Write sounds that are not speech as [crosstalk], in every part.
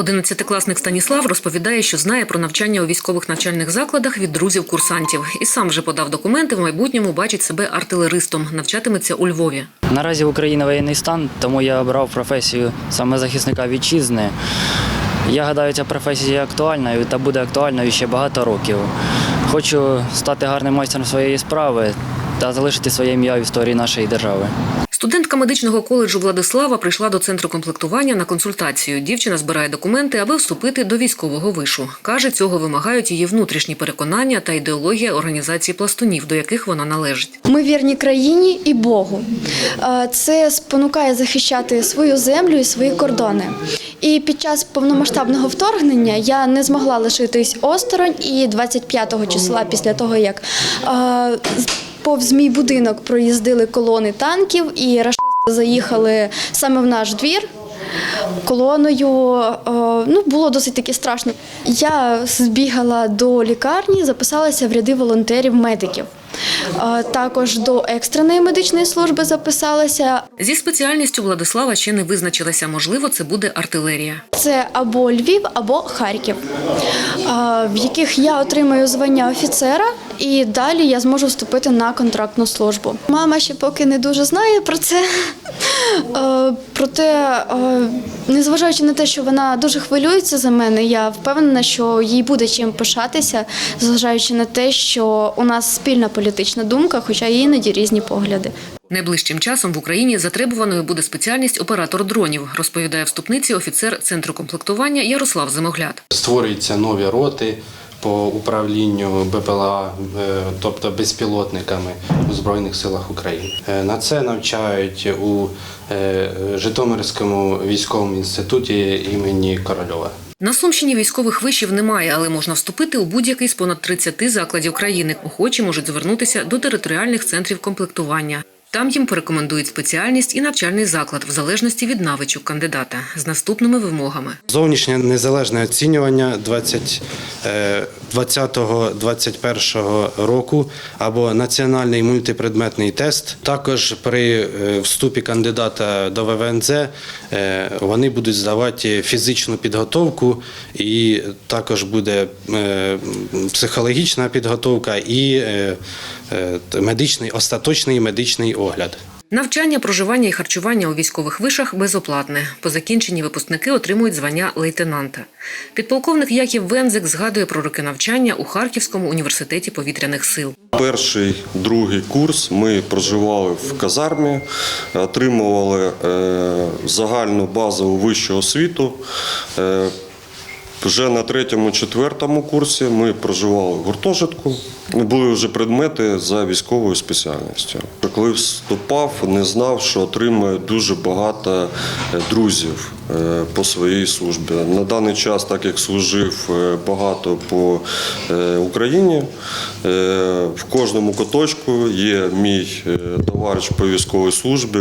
Одинадцятикласник Станіслав розповідає, що знає про навчання у військових навчальних закладах від друзів-курсантів. І сам вже подав документи. В майбутньому бачить себе артилеристом. Навчатиметься у Львові. Наразі в Україні воєнний стан, тому я обрав професію саме захисника вітчизни. Я гадаю, ця професія є актуальною та буде актуальною ще багато років. Хочу стати гарним майстром своєї справи та залишити своє ім'я в історії нашої держави. Студентка медичного коледжу Владислава прийшла до центру комплектування на консультацію. Дівчина збирає документи, аби вступити до військового вишу. Каже, цього вимагають її внутрішні переконання та ідеологія організації пластунів, до яких вона належить. Ми вірні країні і Богу. Це спонукає захищати свою землю і свої кордони. І під час повномасштабного вторгнення я не змогла лишитись осторонь. І 25-го числа, після того як повз мій будинок проїздили колони танків, і рашисти заїхали саме в наш двір. Колоною е, ну було досить таки страшно. Я збігала до лікарні, записалася в ряди волонтерів-медиків. Е, Також до екстреної медичної служби записалася. Зі спеціальністю Владислава ще не визначилася. Можливо, це буде артилерія. Це або Львів, або Харків, е, в яких я отримаю звання офіцера, і далі я зможу вступити на контрактну службу. Мама ще поки не дуже знає про це. [laughs] Проте, незважаючи на те, що вона дуже хвилюється за мене, я впевнена, що їй буде чим пишатися, зважаючи на те, що у нас спільна політична думка, хоча й іноді різні погляди. Найближчим часом в Україні затребуваною буде спеціальність оператор дронів, розповідає вступниці офіцер центру комплектування Ярослав Зимогляд. Створюються нові роти по управлінню БПЛА, е, тобто безпілотниками у Збройних силах України. Е, На це навчають у е, Житомирському військовому інституті імені Корольова. На Сумщині військових вишів немає, але можна вступити у будь-який з понад 30 закладів країни. Охочі можуть звернутися до територіальних центрів комплектування. Там їм порекомендують спеціальність і навчальний заклад в залежності від навичок кандидата з наступними вимогами. Зовнішнє незалежне оцінювання 20, е, 20-21 року або національний мультипредметний тест. Також при е, вступі кандидата до ВВНЗ е, вони будуть здавати фізичну підготовку, і також буде е, психологічна підготовка і медичний остаточний медичний огляд. Навчання, проживання і харчування у військових вишах безоплатне. По закінченні випускники отримують звання лейтенанта. Підполковник Яків Вензик згадує про роки навчання у Харківському університеті повітряних сил. Перший, другий курс ми проживали в казармі, отримували е, загальну базову вищу освіту. Вже на третьому, четвертому курсі ми проживали в гуртожитку. Були вже предмети за військовою спеціальністю. Коли вступав, не знав, що отримає дуже багато е, друзів е, по своїй службі. На даний час, так як служив е, багато по Україні, в кожному куточку є мій товариш по військовій службі,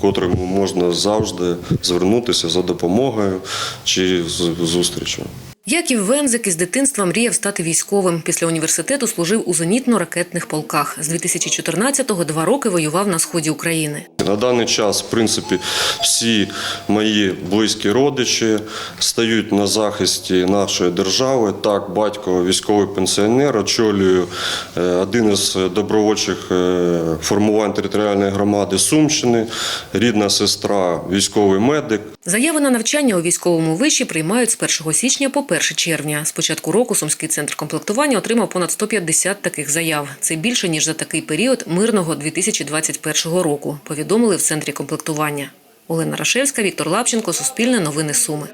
котрому можна завжди звернутися за допомогою чи з зустрічю. Яків Вензик із дитинства мріяв стати військовим. Після університету служив у зенітно-ракетних полках. З 2014-го два роки воював на сході України. На даний час, в принципі, всі мої близькі родичі стають на захисті нашої держави. Так, батько військовий пенсіонер, очолюю е, один із добровольчих е, формувань територіальної громади Сумщини, рідна сестра, військовий медик. Заяви на навчання у військовому виші приймають з 1 січня по 1 червня. З початку року Сумський центр комплектування отримав понад 150 таких заяв. Це більше ніж за такий період мирного 2021 року. Повідомили в центрі комплектування. Олена Рашевська, Віктор Лапченко, Суспільне новини Суми.